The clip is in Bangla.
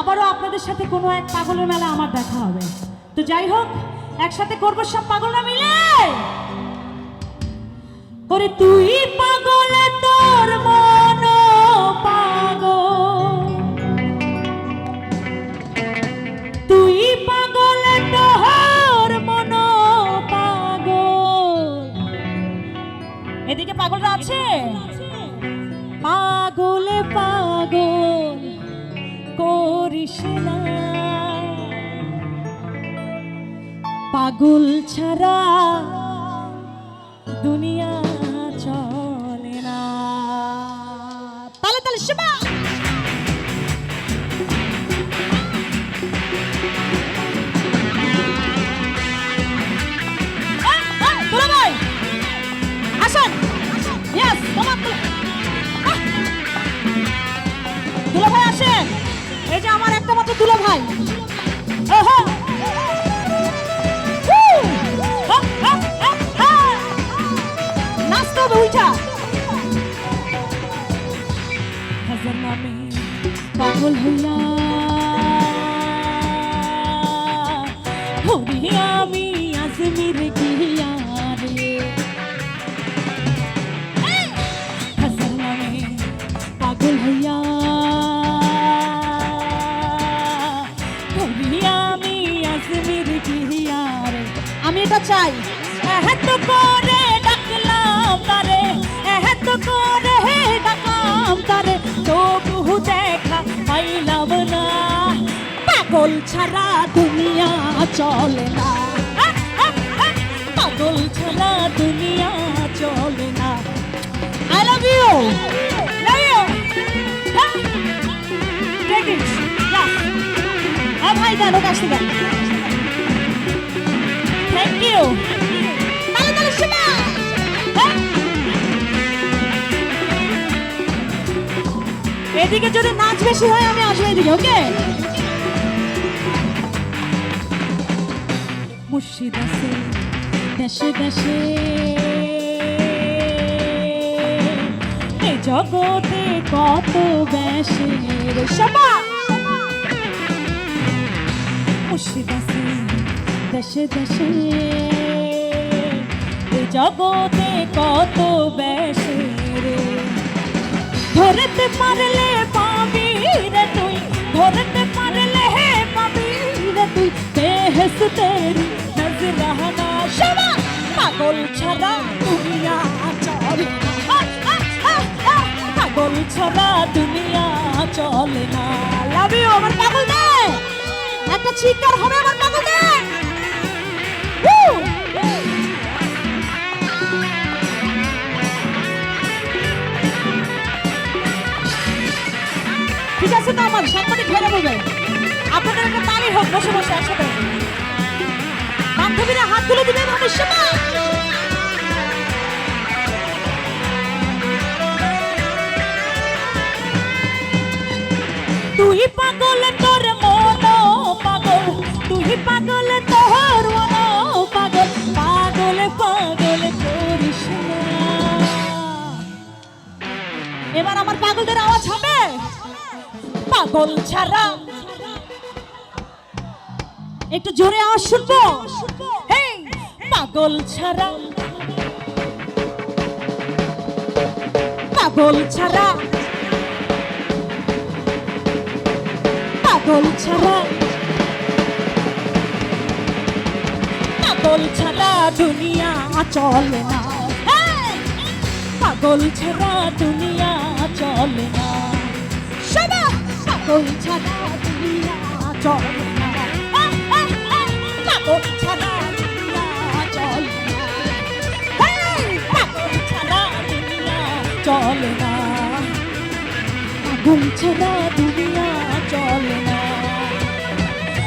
আবারও আপনাদের সাথে কোনো এক পাগলের মেলা আমার দেখা হবে। তো যাই হোক, একসাথে করব সব পাগলরা মিলে? ওরে তুই পাগল, তোর মন পাগল। তুই পাগল, তোর মন পাগল। এদিকে পাগলরা আছে? না পাগল ছাড়া দুনিয়া চলে না। তালে তালে শিবা আসেন। এই যে আমার একটা মাত্র দুলা ভাই! নাচতে হবে উঠা হাজার নামে পাগল হইয়া হরি আমি আজমির আমি এটা চাই। এত করে ডাকলাম তারে এত করে ডাকলাম তারে তবু দেখা পাইলাম না। পাগল ছাড়া দুনিয়া চলে না। পাগল ছাড়া দুনিয়া চলে না। I love you love you ভাই আসতে দেন থ্যাংক ইউ? এদিকে যদি নাচ বেশি হয়, আমি আসব এদিকে, ওকে? মুর্শিদ আছে দেশে দেশে। এ জগতে কত বেশের সবা মুর্শিদ আছে দেশে দেশে। এ জগতে কত বেশের ধরতে পারলে পাবি রে তুই, ধরতে পারলে হে পাবি রে তুই। বেহেস তেরি নজরানা শবা পাগল ছাড়া দুনিয়া চলে পাগল ছাড়া দুনিয়া চলে না। লাভ ইউ আমার পাগল দে একটা চিৎকার হবে আমার পাগল আছে তো আমার সাংবাদিক ধরে বলবে। আপনাদের একটা তালি হোক, বসে বসে, একসাথে। বান্ধবীরা হাত তুলে দিবে ভাবে শোনা তুই পাগল তোর মন, পাগল। তুই পাগল তোর মন, পাগল। পাগল পাগল করিস এবার আমার পাগলদের আওয়াজ হবে। পাগল ছাড়া। একটু জোরে আওয়াজ শুনব? পাগল ছাড়া। পাগল ছাড়া। পাগল ছাড়া। পাগল ছাড়া দুনিয়া চলে না! পাগল ছাড়া দুনিয়া চলে না। পাগল ছাড়া দুনিয়া চলে না পাগল ছাড়া দুনিয়া চলে না হেই! ছাড়া দুনিয়া চলে না পাগল ছাড়া দুনিয়া